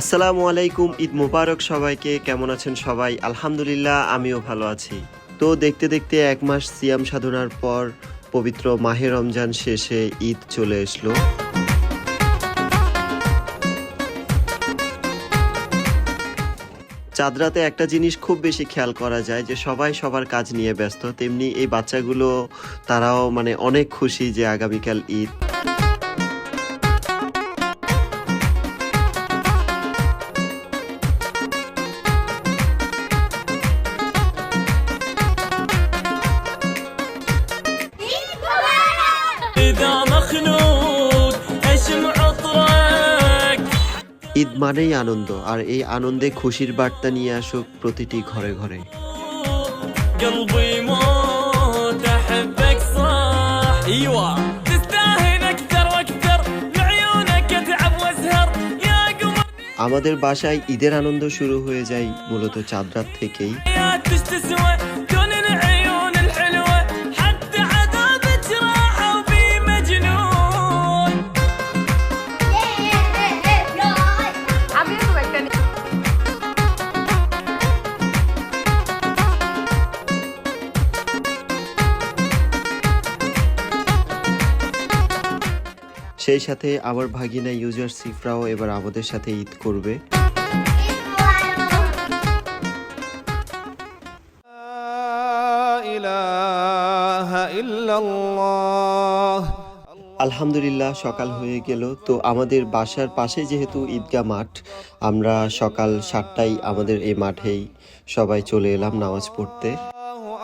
আসসালামু আলাইকুম, ঈদ মুবারক সবাইকে। কেমন আছেন সবাই? আলহামদুলিল্লাহ, আমিও ভালো আছি। তো দেখতে দেখতে এক মাস সিয়াম সাধনার পর পবিত্র মাহে রমজান শেষে ঈদ চলে আসলো চাঁদরাতে একটা জিনিস খুব বেশি খেয়াল করা যায়, যে সবাই সবার কাজ নিয়ে ব্যস্ত। তেমনি এই বাচ্চাগুলো, তারাও মানে অনেক খুশি যে আগামীকাল ঈদ। ঈদ মানেই আনন্দ আর এই আনন্দে খুশির বার্তা নিয়ে আসুক প্রতিটি ঘরে ঘরে। আমাদের বাসায় ঈদের আনন্দ শুরু হয়ে যায় মূলত চাঁদরাত থেকেই। সেই সাথে আমার ভাগিনা ইউজার সিফরাও এবার আমাদের সাথে ঈদ করবে। আলহামদুলিল্লাহ, সকাল হয়ে গেল। তো আমাদের বাসার পাশে যেহেতু ঈদগাহ মাঠ, আমরা সকাল সাতটায় আমাদের এই মাঠেই সবাই চলে এলাম নামাজ পড়তে।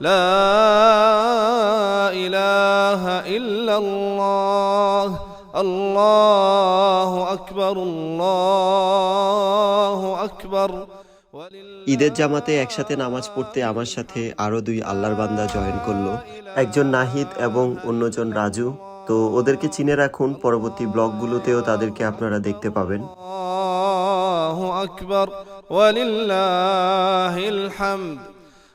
لا إله إلا الله الله أكبر الله أكبر ولله ঈদের জামাতে একসাথে নামাজ পড়তে আমার সাথে আরো দুই আল্লাহর বান্দা জয়েন করলো একজন নাহিদ এবং অন্যজন রাজু তো ওদেরকে চিনে রাখুন পরবর্তী ব্লগগুলোতেও তাদেরকে আপনারা দেখতে পাবেন الله أكبر ولله الحمد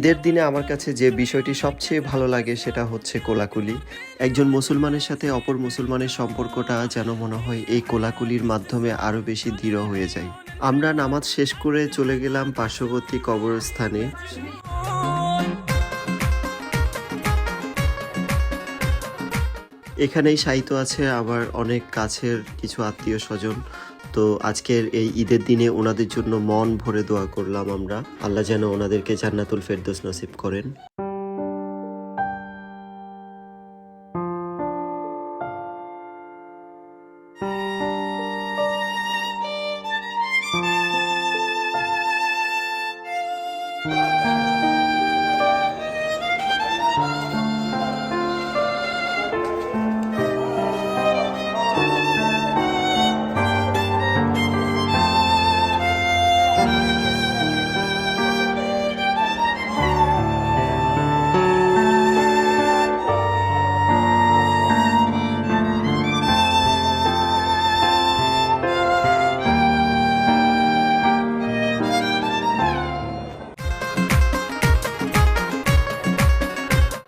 ঈদের দিনে আমার কাছে যে বিষয়টি সবচেয়ে ভালো লাগে সেটা হচ্ছে কোলাকুলি। একজন মুসলমানের সাথে অপর মুসলমানের সম্পর্কটা যেন মনে হয় এই কোলাকুলির মাধ্যমে আরও বেশি দৃঢ় হয়ে যায়। আমরা নামাজ শেষ করে চলে গেলাম পার্শ্ববর্তী কবরস্থানে। এখানেই সাহিত্য আছে আবার অনেক কাছের কিছু আত্মীয় স্বজন। তো আজকের এই ঈদের দিনে ওনাদের জন্য মন ভরে দোয়া করলাম আমরা। আল্লাহ যেন ওনাদেরকে জান্নাতুল ফেরদোস নসিব করেন।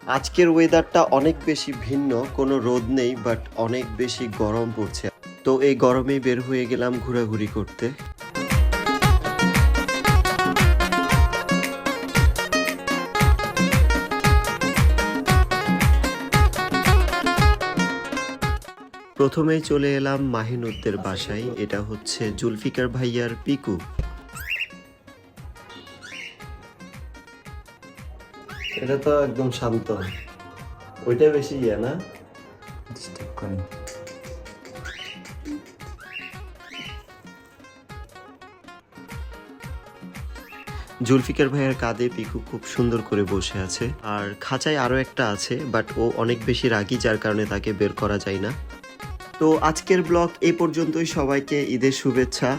আজকের ওয়েদারটা অনেক বেশি ভিন্ন, কোনো রোদ নেই বাট অনেক বেশি গরম পড়ছে। তো এই গরমে বের হয়ে গেলাম ঘোরাঘুরি করতে। প্রথমেই চলে এলাম মাহিনুদ্দের বাসায়। এটা হচ্ছে জুলফিকার ভাইয়ার পিকু। এটা তো একদম শান্ত। ওইটা বেশি ইয়ে না? ডিস্টার্ব করে। জুলফিকার ভাইয়ের কাঁধে পিকু খুব সুন্দর করে বসে আছে। আর খাঁচায় আরও একটা আছে বাট ও অনেক বেশি রাগী যার কারণে তাকে বের করা যায় না। তো আজকের ব্লগ এই পর্যন্তই। সবাইকে ঈদের শুভেচ্ছা।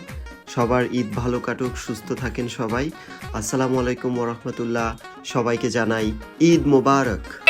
সবার ঈদ ভালো কাটুক সুস্থ থাকেন সবাই। আসসালামু আলাইকুম ওরহমতুল্লাহ সবাইকে জানাই ঈদ মোবারক।